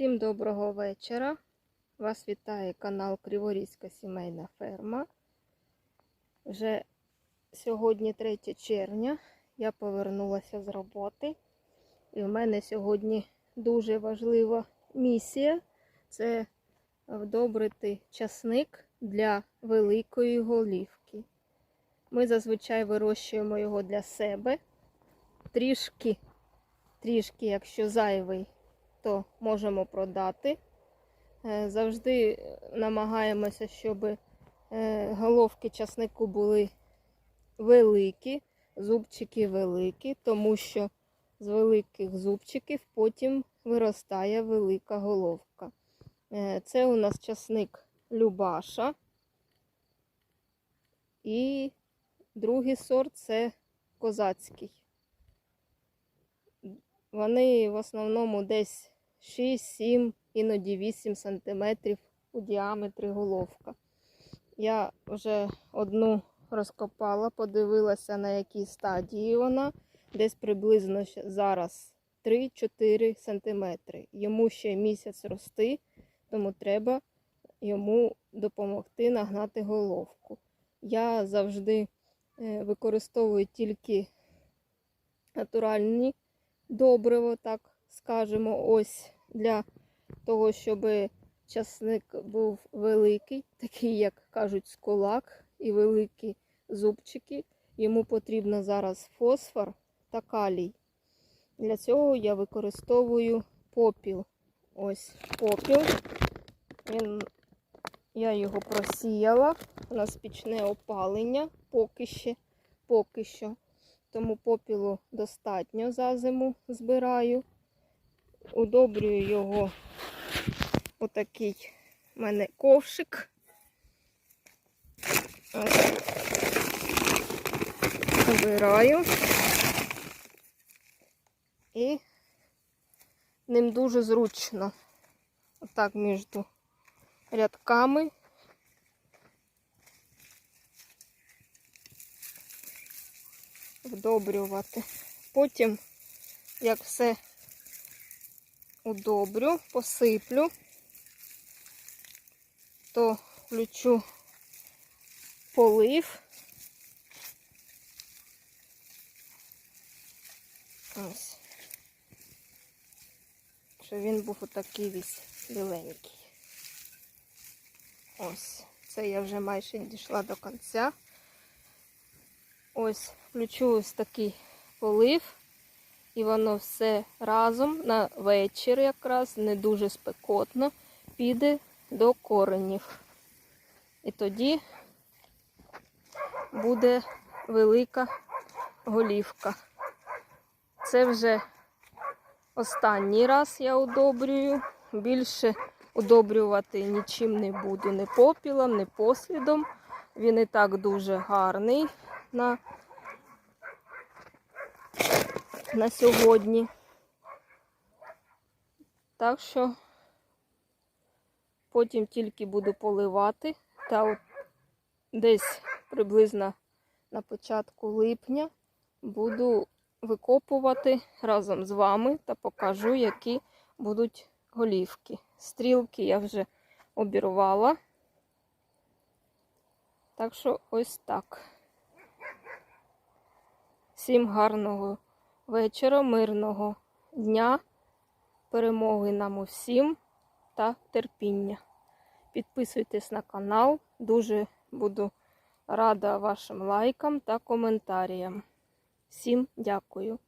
Всім доброго вечора. Вас вітає канал Криворізька сімейна ферма. Вже сьогодні 3 червня. Я повернулася з роботи. І в мене сьогодні дуже важлива місія це вдобрити часник для великої голівки. Ми зазвичай вирощуємо його для себе. Трішки, трішки, якщо зайвий, то можемо продати. Е, Завжди намагаємося, щоб е, головки часнику були великі, зубчики великі, тому що з великих зубчиків потім виростає велика головка. Е, Це у нас часник Любаша. І другий сорт це козацький. Вони в основному десь 6-7, іноді 8 сантиметрів у діаметрі головка. Я вже одну розкопала, подивилася, на якій стадії вона. Десь приблизно зараз 3-4 сантиметри. Йому ще місяць рости, тому треба йому допомогти нагнати головку. Я завжди е, використовую тільки натуральні добриво, так скажемо, ось для того, щоб часник був великий, такий, як кажуть, з кулак і великі зубчики. Йому потрібно зараз фосфор та калій. Для цього я використовую попіл. Ось попіл. Він, я його просіяла. У нас пічне опалення поки що. Поки що. Тому попілу достатньо за зиму збираю. Удобрюю його отакий в мене ковшик. Ось. І ним дуже зручно. Отак між рядками. Вдобрювати. Потім, як все удобрю, посиплю, то включу полив. Ось. Щоб він був отакий весь біленький. Ось. Це я вже майже дійшла до кінця. Ось, включу ось такий полив. І воно все разом на вечір якраз, не дуже спекотно, піде до коренів. І тоді буде велика голівка. Це вже останній раз я удобрюю. Більше удобрювати нічим не буду, ні попілом, ні послідом. Він і так дуже гарний на, на сьогодні. Так що потім тільки буду поливати. Та от десь приблизно на початку липня буду викопувати разом з вами та покажу, які будуть голівки. Стрілки я вже обірвала. Так що ось так. Всім гарного вечора, мирного дня, перемоги нам усім та терпіння. Підписуйтесь на канал. Дуже буду рада вашим лайкам та коментарям. Всім дякую.